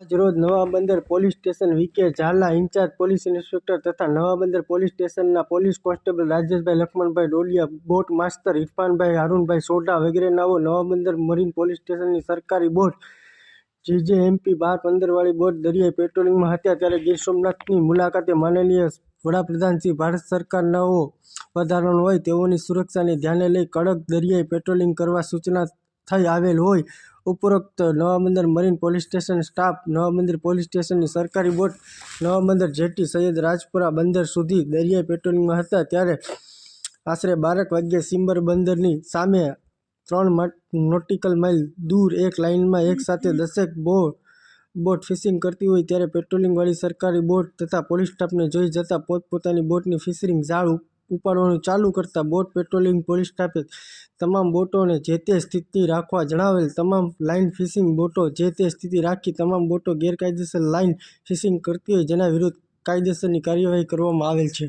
આજરોજ Navabandar police station VK Jhala in-charge police inspector તથા Navabandar police સ્ટેશનના police constable Rajeshbhai Lakhmanbhai Doliya, boat master Irfanbhai Harunbhai Sodha વગેરેનાઓ Navabandar marine police સ્ટેશનની સરકારી boat જીજેએમપી બાર પંદરવાળી boat દરિયાઈ પેટ્રોલિંગમાં હતા. ત્યારે ગીર સોમનાથની મુલાકાતે માનનીય વડાપ્રધાન શ્રી ભારત સરકારનાઓ વધારણ હોય તેઓની સુરક્ષાને ધ્યાને લઈ કડક દરિયાઈ પેટ્રોલિંગ કરવા સૂચના થઈ આવેલ હોય. ઉપરોક્ત Navabandar marine police station staff Navabandar police સ્ટેશનની સરકારી બોટ નવાબંદર જેટી સૈયદ રાજપુરા બંદર સુધી દરિયાઈ પેટ્રોલિંગમાં હતા ત્યારે આશરે બારક વાગ્યે સિમ્બર બંદરની સામે ત્રણ નોટિકલ માઇલ દૂર એક લાઇનમાં એક સાથે દસેક બોટ બોટ ફિશિંગ કરતી હોય ત્યારે પેટ્રોલિંગવાળી સરકારી બોટ તથા પોલીસ સ્ટાફને જોઈ જતાં પોતપોતાની બોટની ફિશિંગ જાળ ઉપાડવાનું ચાલુ કરતાં બોટ પેટ્રોલિંગ પોલીસ સ્ટાફે તમામ બોટોને જે તે સ્થિતિ રાખવા જણાવેલ તમામ લાઇન ફિશિંગ બોટો જે તે સ્થિતિ રાખી તમામ બોટો ગેરકાયદેસર લાઇન ફિશિંગ કરતી હોય જેના વિરુદ્ધ કાયદેસરની કાર્યવાહી કરવામાં આવેલ છે.